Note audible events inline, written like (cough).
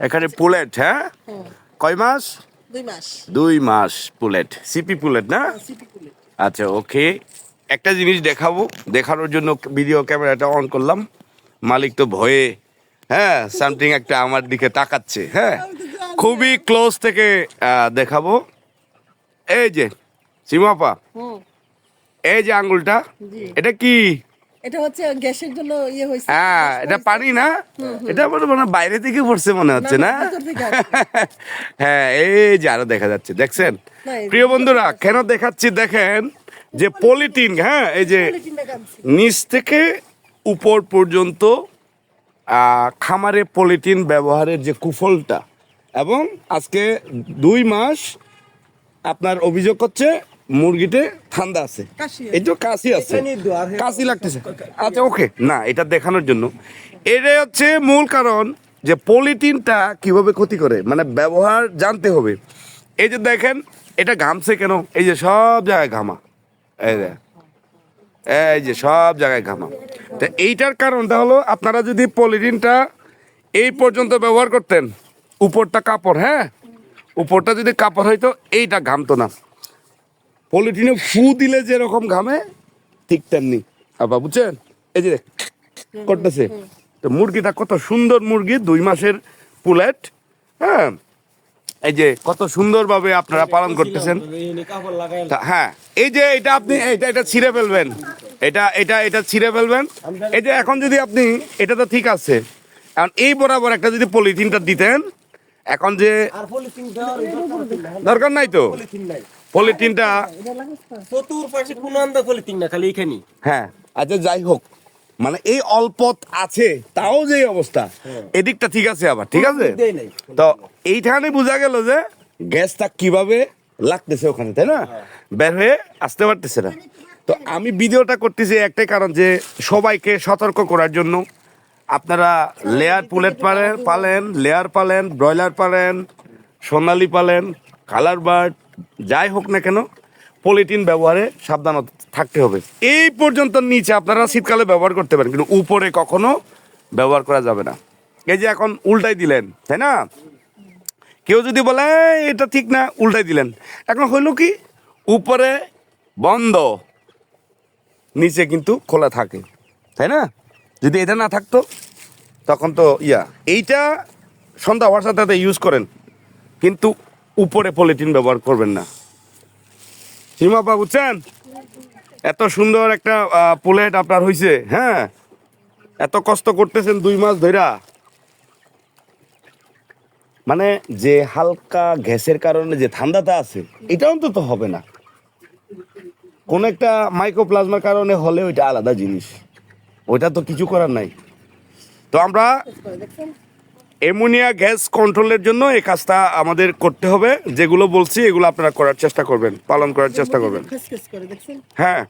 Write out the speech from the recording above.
এখানে পুলেট হ্যাঁ? কয় মাস? দুই মাস। দুই মাস পুলেট। সিপি পুলেট না? আচ্ছা ওকে। একটা জিনিস দেখাবো দেখানোর জন্য ভিডিও ক্যামেরাটা অন করলাম। মালিক তো ভয়ে হ্যাঁ সামথিং একটা আমার দিকে তাকাচ্ছে হ্যাঁ? খুবই ক্লোজ থেকে দেখাবো। এই যে সীমাপা এই যে আঙ্গুলটা এটা কি? এটা হচ্ছে গ্যাসের জন্য ইয়ে হয়েছে। হ্যাঁ এটা পানি না? এটা মনে বাইরে থেকে পড়ছে মনে হচ্ছে না। (laughs) হ্যাঁ এই যে আরও দেখা যাচ্ছে দেখছেন? প্রিয় বন্ধুরা কেন দেখাচ্ছি দেখেন যে পলিটিন হ্যাঁ এই যে নিচ থেকে উপর পর্যন্ত খামারে পলিটিন ব্যবহারের যে কুফলটা এবং আজকে দুই মাস আপনার অভিযোগ হচ্ছে মুরগিতে ঠান্ডা আছে। কাশি এই তো কাশি আছে। কাশি লাগতেছে। আচ্ছা ওকে। না এটা দেখানোর জন্য। এটাই হচ্ছে মূল কারণ যে পলিটিনটা কীভাবে ক্ষতি করে। মানে ব্যবহার জানতে হবে। এই যে দেখেন এটা ঘামছে কেন? এই যে সব জায়গায় ঘামা। এই যে এই যে সব জায়গায় ঘামা। তো এইটার কারণটা হলো আপনারা যদি পলিথিনটা এই পর্যন্ত ব্যবহার করতেন উপরটা কাপড় হ্যাঁ? উপরটা যদি কাপড় হইতো এইটা ঘামতো না। পলিথিনে ফু দিলে যেরকম ঘামে ঠিক তেমনি। আবার বুঝছেন? এই যে করতেছে। তো মুরগিটা কত সুন্দর মুরগি দুই মাসের পুলেট হ্যাঁ? এই যে কত সুন্দরভাবে আপনারা পালন করতেছেন। হ্যাঁ এই যে এটা আপনি এটা এটা ছিঁড়ে ফেলবেন। এটা এটা এটা ছিঁড়ে ফেলবেন। এই যে এখন যদি আপনি এটা তো ঠিক আছে। এখন এই বরাবর একটা যদি পলিথিনটা দিতেন এখন যে দরকার নাই তো? পলিথিনটা? চতুর্পাশে কোনো আন্দা পলিথিন না খালি এখানে হ্যাঁ আচ্ছা যাই হোক। মানে এই অল্প আছে তাও যে অবস্থা। এদিকটা ঠিক আছে আবার ঠিক আছে? তো এইখানে বোঝা গেল যে গ্যাসটা কীভাবে লাগতেছে ওখানে তাই না? বের হয়ে আসতে পারতেছে না। তো আমি ভিডিওটা করতেছি একটাই কারণ যে সবাইকে সতর্ক করার জন্য। আপনারা লেয়ার পুলেট পালেন পালেন লেয়ার পালেন ব্রয়লার পালেন সোনালি পালেন কালার বার্ড যাই হোক না কেন পলিথিন ব্যবহারে সাবধান থাকতে হবে। এই পর্যন্ত নিচে আপনারা শীতকালে ব্যবহার করতে পারেন, কিন্তু উপরে কখনো ব্যবহার করা যাবে না। এই যে এখন উল্টাই দিলেন, তাই না? কেউ যদি বলে এটা ঠিক না, উল্টাই দিলেন। এখন হইল কি, উপরে বন্ধ, নিচে কিন্তু খোলা থাকে, তাই না? যদি এটা না থাকতো, তখন তো ইয়া। এইটা সন্ধ্যা হওয়ার সাথে ইউজ করেন, কিন্তু উপরে পলিথিন ব্যবহার করবেন না। সীমাপা বুঝছেন এত সুন্দর একটা প্লেট আপনার হইছে হ্যাঁ? এত কষ্ট করতেছেন দুই মাস ধইরা। মানে যে হালকা গ্যাসের কারণে যে ঠান্ডাটা আছে, এটা অন্তত হবে না। কোন একটা মাইক্রোপ্লাজমার কারণে হলে ওইটা আলাদা জিনিস। ওইটা তো কিছু করার নাই। তো আমরা? অ্যামোনিয়া গ্যাস কন্ট্রোলের জন্য এই কাজটা আমাদের করতে হবে। যেগুলো বলছি এগুলো আপনারা করার চেষ্টা করবেন পালন করার চেষ্টা করবেন। হ্যাঁ।